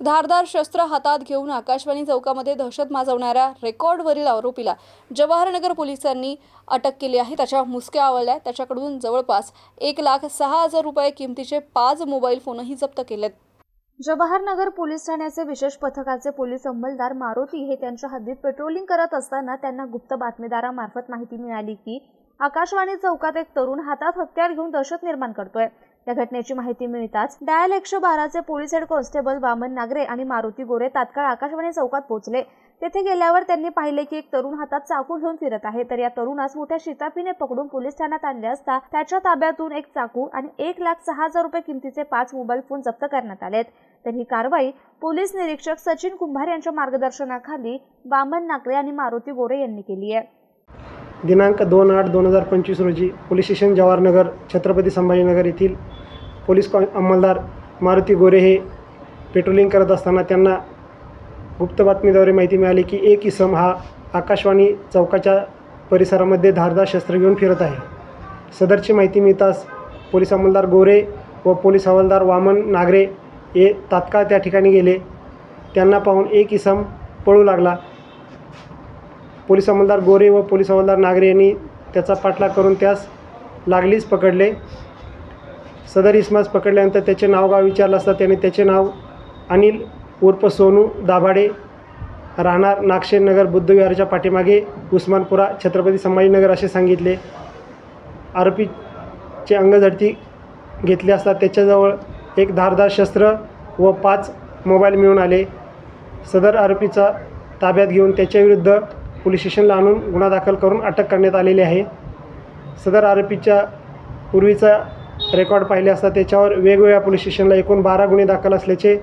धारदार शस्त्र हातात घेऊन आकाशवाणी चौकामध्ये दहशत माजवणाऱ्या रेकॉर्डवरील आरोपीला जवाहरनगर पोलिसांनी अटक केली आहे. त्याच्या मुसक्या आवळल्या. त्याच्याकडून जवळपास एक लाख सहा हजार रुपये किमतीचे पाच मोबाईल फोनही जप्त केलेत. जवाहरनगर पोलीस ठाण्याचे विशेष पथकाचे पोलीस अंमलदार मारुती हे त्यांच्या हद्दीत पेट्रोलिंग करत असताना त्यांना गुप्त बातमीदारामार्फत माहिती मिळाली की आकाशवाणी चौकात एक तरुण हातात हत्यार घेऊन दहशत निर्माण करतोय. या घटनेची माहिती मिळताच डायल एकशे बाराचे police head constable Waman Nagare आणि मारुती गोरे तात्काळ आकाशवाणी चौकात पोहोचले. तेथे गेल्यावर त्यांनी पाहिले की एक तरुण हातात चाकू घेऊन फिरत आहे. तर या तरुणास मोठ्या शिताफीने पकडून पोलीस ठाण्यात आणले असता त्याच्या ताब्यातून एक चाकू आणि एक लाख सहा हजार रुपये किमतीचे पाच मोबाईल फोन जप्त करण्यात आलेत. तर ही कारवाई पोलीस निरीक्षक सचिन कुंभार यांच्या मार्गदर्शनाखाली वामन नागरे आणि मारुती गोरे यांनी केली आहे. दिनांक दोन आठ दोन हजार पंचवीस रोजी पोलीस स्टेशन जवाहरनगर छत्रपती संभाजीनगर येथील पोलीस कॉ अंमलदार मारुती गोरे हे पेट्रोलिंग करत असताना त्यांना गुप्त बातमीद्वारे माहिती मिळाली की एक इसम हा आकाशवाणी चौकाच्या परिसरामध्ये धारदार शस्त्र घेऊन फिरत आहे. सदरची माहिती मिळताच पोलीस अंमलदार गोरे व पोलीस हवालदार वामन नागरे हे तात्काळ त्या ठिकाणी गेले. त्यांना पाहून एक इसम पळू लागला. पोलीस अंमलदार गोरे व पोलीस हवालदार नागरे यांनी त्याचा पाठलाग करून त्यास लागलीच पकडले. सदर इसमास पकडल्यानंतर त्याचे नाव गाव विचारलं असता त्याने त्याचे नाव अनिल उर्फ सोनू दाभाडे राहणार नागशेननगर बुद्धविहाराच्या पाठीमागे उस्मानपुरा छत्रपती संभाजीनगर असे सांगितले. आरोपीचे अंगझडती घेतली असता त्याच्याजवळ एक धारदार शस्त्र व पाच मोबाईल मिळून आले. सदर आरोपीचा ताब्यात घेऊन त्याच्याविरुद्ध पोलीस स्टेशनला आणून गुन्हा दाखल करून अटक करण्यात आलेली आहे. सदर आरोपीच्या पूर्वीचा रेकॉर्ड पाहिले असता त्याच्यावर वेगवेगळ्या पोलीस स्टेशनला एकूण बारा गुन्हे दाखल असल्याचे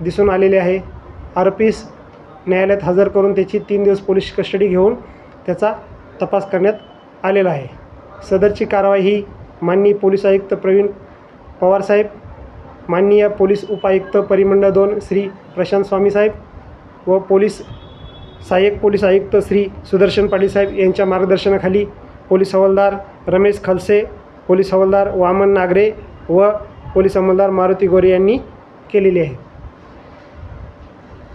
दिसून आलेले आहे. आरोपीस न्यायालयात हजर करून त्याची तीन दिवस पोलीस कस्टडी घेऊन त्याचा तपास करण्यात आलेला आहे. सदरची कारवाई ही माननीय पोलीस आयुक्त प्रवीण पवारसाहेब माननीय पोलीस उपायुक्त परिमंडळ दोन श्री प्रशांत स्वामीसाहेब व पोलीस सहाय्यक पोलीस आयुक्त श्री सुदर्शन पाटील साहेब यांच्या मार्गदर्शनाखाली पोलीस हवालदार रमेश खलसे पोलीस हवालदार वामन नागरे व पोलीस हवालदार मारुती गोरे यांनी केलेली आहे.